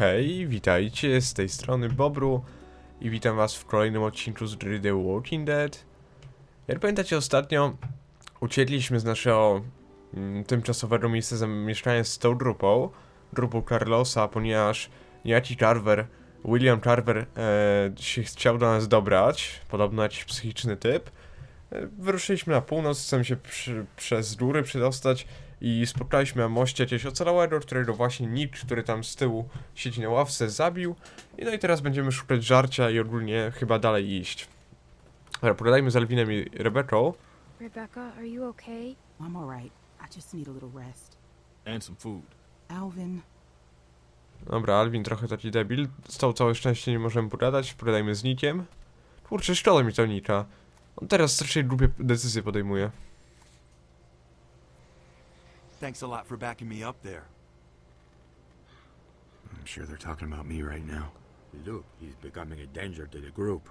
Hej, witajcie, z tej strony Bobru i witam was w kolejnym odcinku z gry The Walking Dead. Jak pamiętacie ostatnio, uciekliśmy z naszego mm, tymczasowego miejsca zamieszkania z tą grupą, grupą Carlosa, ponieważ niejaki Carver, William Carver e, się chciał do nas dobrać, podobno jakiś psychiczny typ. E, wyruszyliśmy na północ, chcemy się przy, przez góry przedostać i spotkaliśmy na moście jakiegoś ocalałego, którego właśnie Nick, który tam z tyłu siedzi na ławce, zabił. I no i teraz będziemy szukać żarcia i ogólnie chyba dalej iść. Dobra, pogadajmy z Alwinem i Rebeką. Rebecca, are you okay? I'm alright. I just need a little rest. and some food. Alvin, Dobra, Alwin trochę taki debil. Z tą całe szczęście nie możemy pogadać, pogadajmy z Nickiem. Kurczę, szkoda mi to Nicka. On teraz strasznie głupie decyzje podejmuje. Thanks a lot for backing me up there. I'm sure they're talking about me right now. Luke, he's becoming a danger to the group.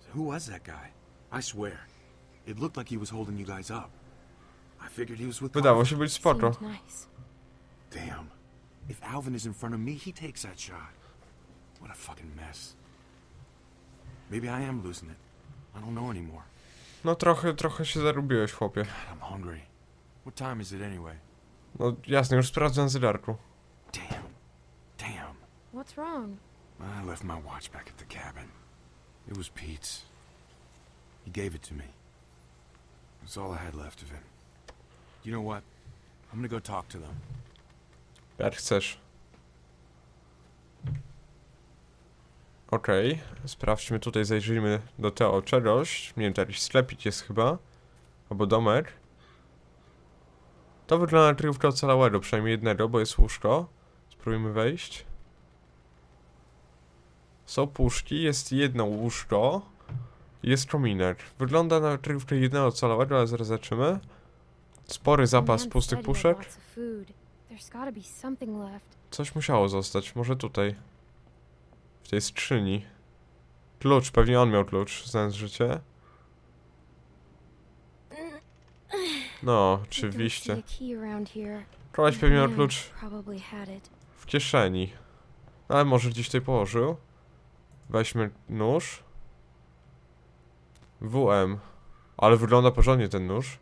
So who was that guy? I swear, it looked like he was holding you guys up. I figured he was with. Wydało Carver. się być spoko. Seemed nice. Damn. If Alvin is in front of me, he takes that shot. What a fucking mess. Maybe I am losing it. I don't know anymore. No trochę, trochę się zarubiłeś, chłopie. God, I'm hungry. What time is it anyway? No jasne, już sprawdzę na zegarku. Damn. Damn. What's wrong? I left my watch back at the cabin. It was Pete's. He gave it to me. That's all I had left of him. You know what? I'm gonna go talk to them. Jak chcesz. Okej, sprawdźmy tutaj, zajrzyjmy do tego czegoś. Nie wiem, to jakiś sklepik jest chyba. Albo domek. To wygląda na kryjówkę ocalałego, przynajmniej jednego, bo jest łóżko. Spróbujmy wejść. Są puszki, jest jedno łóżko. Jest kominek. Wygląda na kryjówkę jednego ocalałego, ale zaraz zobaczymy. Spory zapas pustych puszek. Coś musiało zostać, może tutaj. W tej skrzyni. Klucz, pewnie on miał klucz, znając życie. No, oczywiście. Koleś pewnie miał klucz w kieszeni. Ale może gdzieś tutaj położył. Weźmy nóż. WM. Ale wygląda porządnie ten nóż.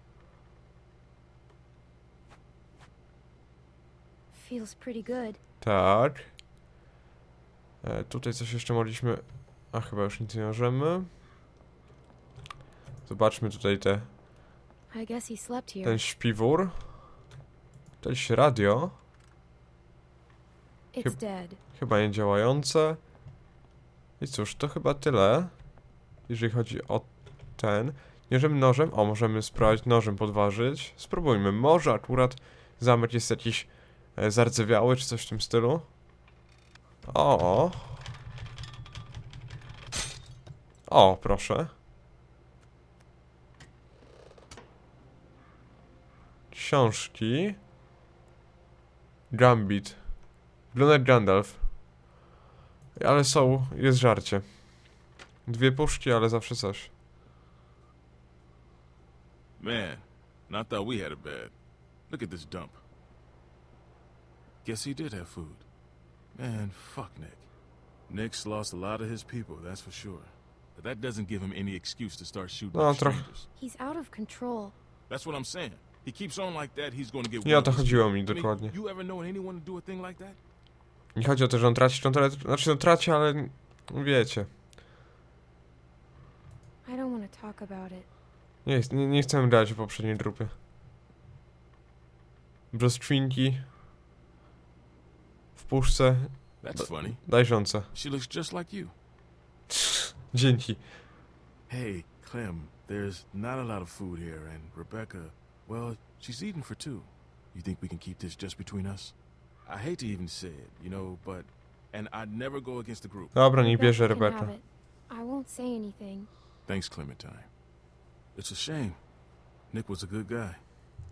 Tak. E, tutaj coś jeszcze mogliśmy... A chyba już nic nie możemy. Zobaczmy tutaj te, I guess he slept here. ten śpiwór. Jest radio. It's chyb- dead. Chyba nie działające. I cóż, to chyba tyle. Jeżeli chodzi o ten. Nie możemy nożem. O, możemy spróbować nożem podważyć. Spróbujmy. Może akurat zamek jest jakiś e, zardzewiały, czy coś w tym stylu. O. O, proszę. Książki. Gambit. Wygląda jak Gandalf. Ale są, jest żarcie. Dwie puszki, ale zawsze coś. Man, I thought we had it bad. Look at this dump. Guess he did have food. Man, fuck Nick. Nick's lost a lot of his people, that's for sure. But that doesn't give him any excuse to start shooting No, strangers. He's out of control. That's what I'm saying. He keeps on like that, he's gonna get Nie o to chodziło mi dokładnie. you ever know anyone to do a thing like that? Nie chodzi o to, że on traci kontrolę, znaczy no traci, ale no wiecie. I don't want to talk about it. Nie, nie, nie chcemy grać w poprzedniej grupie. Brzoskwinki. W puszce. That's funny. Dajrzące. She looks just like you. Dzięki. Hey, Clem, there's not a lot of food here, and Rebecca, well, she's eating for two. You think we can keep this just between us? I hate to even say it, you know, but. And I'd never go against the group. Dobra, nie bierze can Rebeka. have it. I won't say anything. Thanks, Clementine. It's a shame. Nick was a good guy.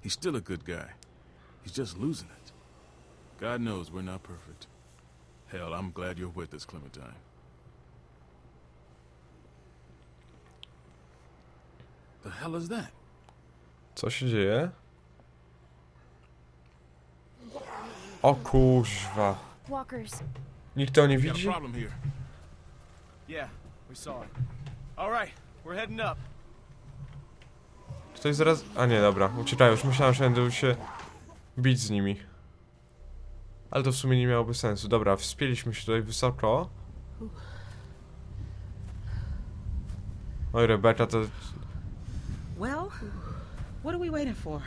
He's still a good guy. He's just losing it. God knows we're not perfect. Hell, I'm glad you're with us, Clementine. The hell is that? Co się dzieje? O kuźwa. Walkers. Nikt to nie widzi? Ktoś zaraz... A nie, dobra, uciekają. Już myślałem, że będę się bić z nimi. Ale to w sumie nie miałoby sensu. Dobra, wspięliśmy się tutaj wysoko. Oj, Rebeka, to Well, what are we waiting for?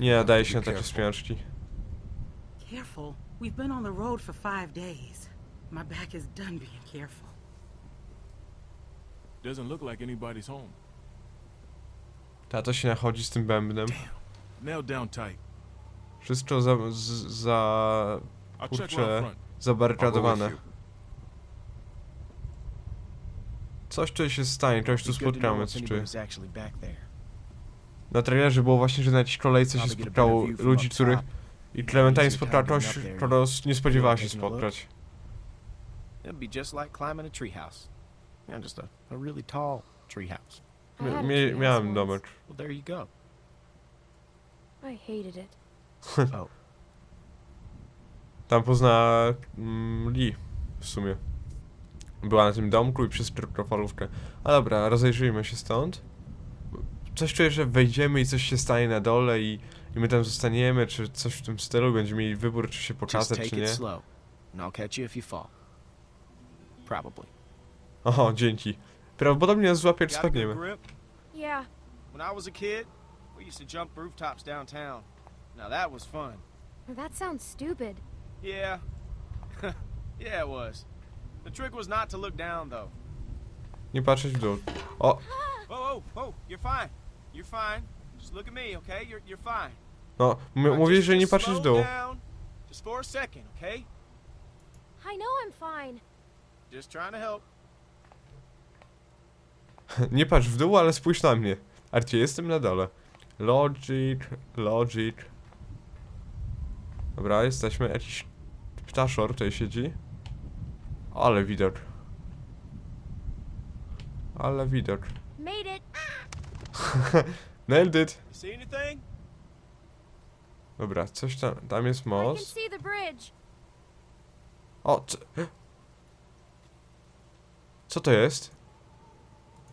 nie nadaje się na takie spiączki. Careful. We've been on the road for five days. My back is done being careful. Doesn't look like anybody's home. Tato się nachodzi z tym bębnem. Nailed down tight. Wszystko za... z, za... I'll check Kurczę. front. Zabarykadowane. Coś tutaj się stanie, kogoś tu spotkamy, coś czuję. anybody's actually back there. Na trailerze było właśnie, że na jakiejś kolejce się spotkało ludzi, up których... top. I Clementine spotkała kogoś, kogo nie spodziewała się spotkać. It'd be just like climbing a treehouse. Yeah, just a, a really tall treehouse. Mie- miałem domek. Well, there you go. I hated it. Oh, Tam poznała mm, Lee w sumie. Była na tym domku i przez krótkofalówkę. A dobra, rozejrzyjmy się stąd. Coś czuję, że wejdziemy i coś się stanie na dole i, i my tam zostaniemy, czy coś w tym stylu. Będziemy mieli wybór, czy się pokazać, take czy it nie. slow, and I'll catch you if you fall. Probably. Oho, dzięki. Prawdopodobnie nas złapie, jak Got a good spadniemy. Yeah, When I was a kid, we used to jump rooftops downtown. Now that was fun. that sounds stupid. Yeah. yeah, it was. The trick was not to look down, though. Nie patrzeć w dół. O, Whoa, whoa, whoa, you're fine. You're fine. Just look at me, okay? You're, you're fine. no, m- mówisz, że nie patrzysz w slow dół. down. Just for a second, okay? I know I'm fine. Just trying to help. Nie patrz w dół, ale spójrz na mnie. Arcie, jestem na dole. Logic, logic. Dobra, jesteśmy. Jakiś ptaszor tutaj siedzi. Ale widok. Ale widok. Nailed it. You see anything? Dobra, coś tam, tam jest I can most. see the bridge. O, co, co to jest?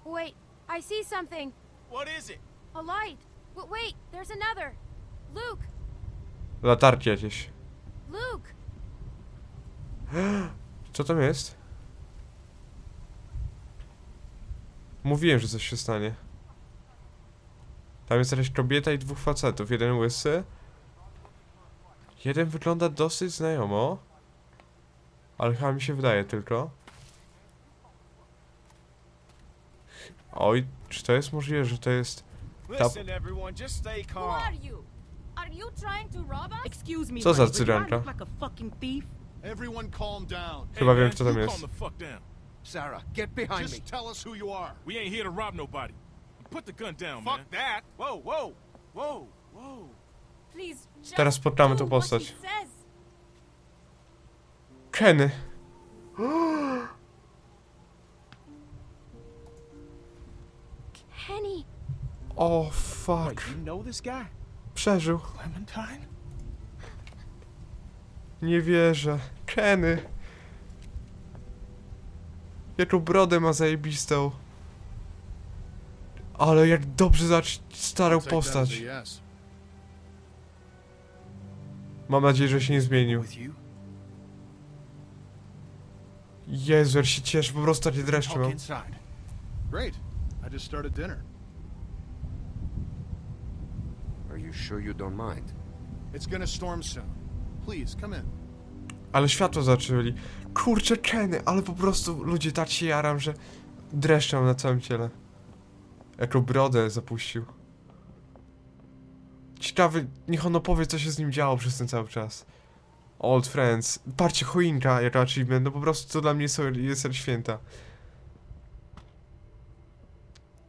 Wait, I see something. What is it? A light. W- wait, there's another. Luke, Latarki jakieś. Luke. Co tam jest? Mówiłem, że coś się stanie. Tam jest jakaś kobieta i dwóch facetów. Jeden łysy. Jeden wygląda dosyć znajomo. Ale chyba mi się wydaje tylko. Oj, czy to jest możliwe, że to jest... Me, Co za Raven, do I cyganka? look like a fucking thief? Everyone calm down. Chyba wiem, kto tam jest. Sarah, get behind Just tell us who you are. We ain't here to rob nobody. Put the gun down, Fuck man. that. Whoa, whoa, whoa, whoa. Please, just Teraz spotkamy do tą what postać. he says. Kenny! Kenny. O, Wait, fuck. you know this guy? Przeżył. Clementine? Nie wierzę. Kenny. Jaką brodę ma zajebistą. Ale jak dobrze zacząć starą postać. Mam nadzieję, że się nie zmienił. Jezu, jak się cieszę, po prostu takie dreszcze Talk mam. Great. I just started dinner. Are you sure you don't mind? It's gonna storm soon. Please, come in. Ale światło zaczęli. Kurczę, Kenny, ale po prostu ludzie tak się jaram, że dreszcze mam na całym ciele. Jaką brodę zapuścił. Ciekawy, niech on opowie, co się z nim działo przez ten cały czas. Old Friends. Patrzcie, choinka jako achievement, no po prostu to dla mnie są, jest święta.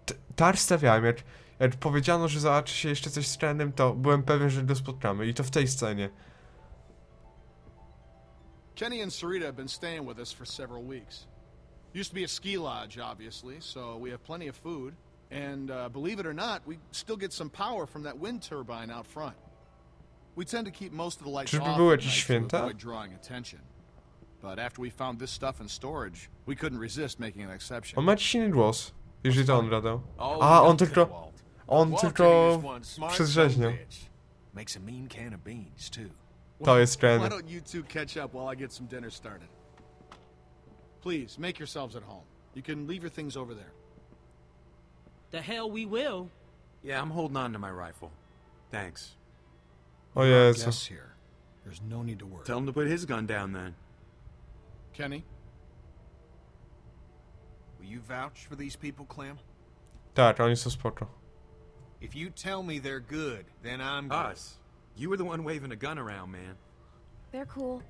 T- Tak stawiałem, jak, jak powiedziano, że zobaczy się jeszcze coś z trendem, to byłem pewien, że go spotkamy. I to w tej scenie. Kenny and Sarita have been staying with us for several weeks. Used to be a ski lodge, obviously, so we have plenty of food. And uh, believe it or not, we still get some power from that wind turbine out front. We tend to keep most of the lights Czyżby off były at jakieś night święta? to avoid drawing attention. But after we found this stuff in storage, we couldn't resist making an exception. On ma jakiś inny głos. Jeżeli to on gadał. Oh, A, on nothing, tylko... On Walter tylko is one smart przedrzeźniał. son bitch. Makes a mean can of beans, too. To jest Why trener. don't you two catch up while I get some dinner started? Please, make yourselves at home. You can leave your things over there. The hell we will. Yeah, I'm holding on to my rifle. Thanks. O Our Jezu. guests here. There's no need to worry. Tell him to put his gun down then. Kenny, Will you vouch for these people, Clem? Tak, oni są spoko. If you tell me they're good, then I'm good. Us. You were the one waving a gun around, man. They're cool.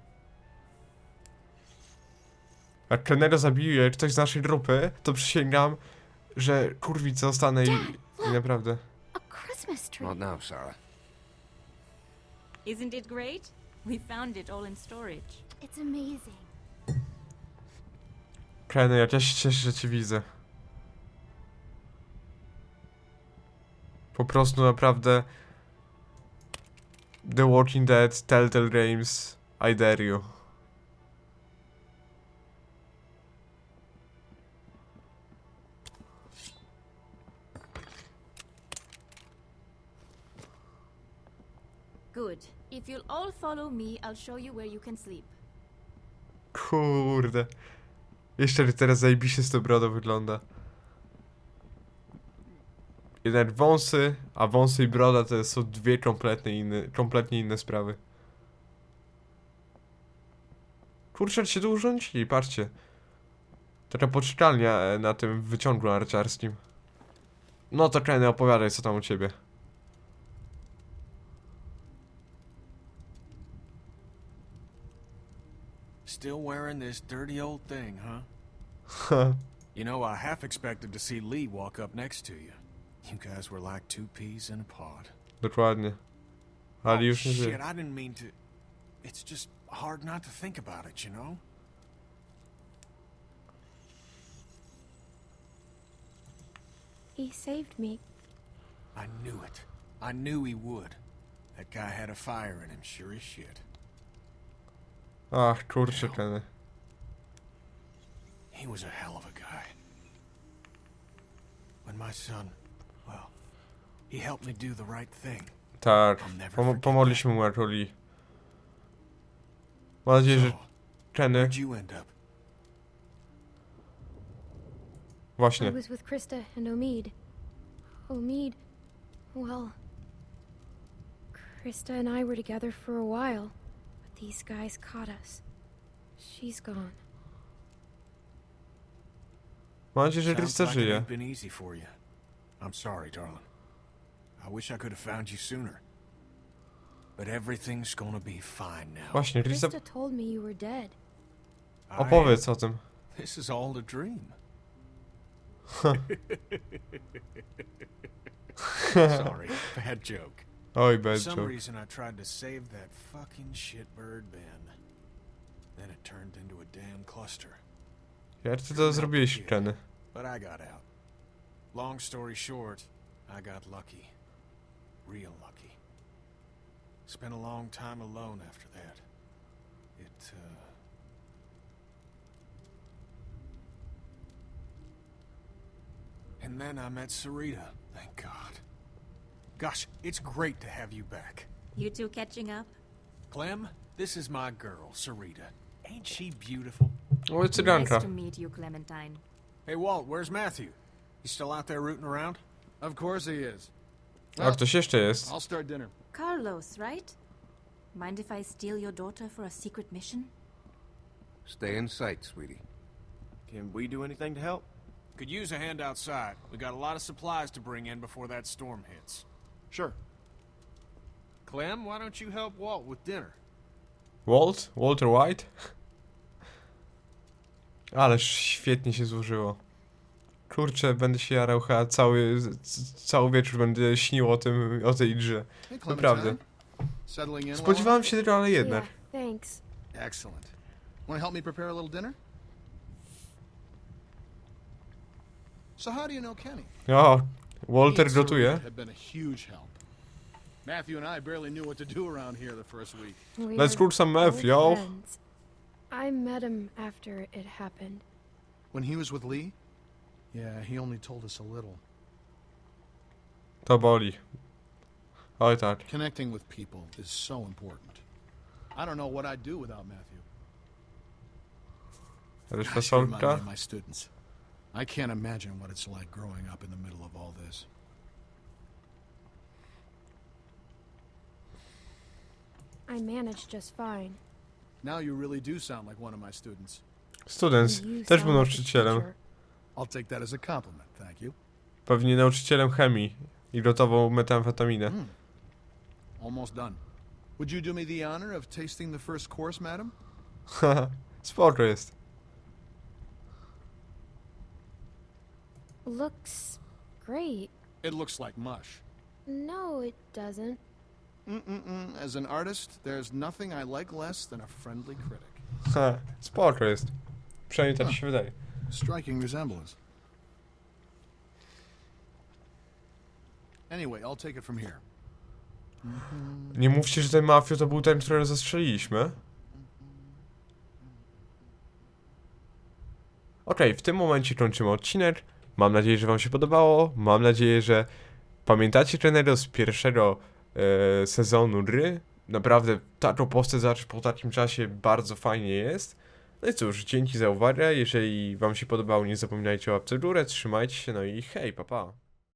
Jak trenera zabije ktoś z naszej grupy, to przysięgam, że kurwica zostanę i, i naprawdę. A Christmas tree. Not now, Sarah. Isn't it great? We found it all in storage. It's amazing. Trener, jak ja się cieszę, że cię widzę. Po prostu naprawdę The Walking Dead, Telltale Games, I dare you. Good. If you'll all follow me, I'll show you where you can sleep. Kurde. Jeszcze teraz zajebiście z tą brodą wygląda. Jednak wąsy, a wąsy i broda to są dwie kompletnie inne, kompletnie inne sprawy. Kurczę, się tu urządzili, patrzcie. Taka poczekalnia e, na tym wyciągu narciarskim. No to Kenny, opowiadaj co tam u ciebie. Still wearing this dirty old thing, huh? Huh. You know, I half expected to see Lee walk up next to you. You guys were like two peas in a pod. Dokładnie. Ale oh, już nie shit, żyje. I didn't mean to. It's just hard not to think about it, you know? He saved me. I knew it. I knew he would. That guy had a fire in him, sure as shit. Ach, kurczę, Kenny. He was a hell of a guy. When my son, well, he helped me do the right thing. Tak, I'll never pom forget pomogliśmy mu jako Lee. Mam nadzieję, że Kenny... where'd you end up? I Właśnie. was with Krista and Omid. Omid, well, Krista and I were together for a while, but these guys caught us. She's gone. Mam nadzieję, że Sounds Krista like it żyje. ain't been easy for you. I'm sorry, darling. I wish I could have found you sooner. But everything's gonna be fine now. Właśnie, Krista... Krista told me you were dead. I Opowiedz o tym. am- This is all a dream. sorry, bad joke. Oj, For bad some joke. reason, I tried to save that fucking shitbird Ben. Then it turned into a damn cluster. Jak ty to zrobiłeś, Kenny? But I got out. Long story short, I got lucky. Real lucky. Spent a long time alone after that. It, uh. And then I met Sarita, thank God. Gosh, it's great to have you back. You two catching up? Clem, this is my girl, Sarita. Ain't she beautiful? O, Nice cyganka. to meet you, Clementine. Hey, Walt, where's Matthew? He's still out there rooting around? of course he is. A ktoś jeszcze jest. I'll start dinner. Carlos, right? Mind if I steal your daughter for a secret mission? Stay in sight, sweetie. Can we do anything to help? Could use a hand outside. We got a lot of supplies to bring in before that storm hits. Sure. Clem, why don't you help Walt with dinner? Walt? Walter White? Ależ świetnie się złożyło. Kurczę, będę się jarał chyba cały, cały wieczór będę śnił o tym, o tej grze. Naprawdę. Spodziewałem się tego, ale jednak. Thanks. Excellent. Want to help me prepare a little dinner? So how do you know Kenny? O, Walter and gotuje. Sarita Have been a huge help. Matthew and I barely knew what to do around here the first week. We Let's are root some meth, old yo. friends. I met him after it happened. When he was with Lee? Yeah, he only told us a little. To boli. Oj tak. Connecting with people is so important. I don't know what I'd do without Matthew. Jakaś Gosh, you remind me fasolka? of my students. I can't imagine what it's like growing up in the middle of all this. I managed just fine. Now you really do sound like one of my students. Students. And you Też sound był like a nauczycielem. teacher. I'll take that as a compliment, thank you. Pewnie nauczycielem chemii. I gotował metamfetaminę. Mm. Almost done. Would you do me the honor of tasting the first course, madam? Spoko jest. Looks great. It looks like mush. No, it doesn't. Mm-mm-mm. As an artist, there's nothing I like less than a friendly critic. Spoko jest. Przynajmniej tak się wydaje. Striking resemblance. Anyway, I'll take it from here. Nie mówcie, że ten mafio to był ten, którego zastrzeliliśmy. Okej, w tym momencie kończymy odcinek. Mam nadzieję, że wam się podobało. Mam nadzieję, że pamiętacie trenerę z pierwszego e, sezonu gry. Naprawdę taką postać po takim czasie bardzo fajnie jest. No i cóż, dzięki za uwagę. Jeżeli wam się podobało, nie zapominajcie o łapce górę, trzymajcie się, no i hej, papa. Pa.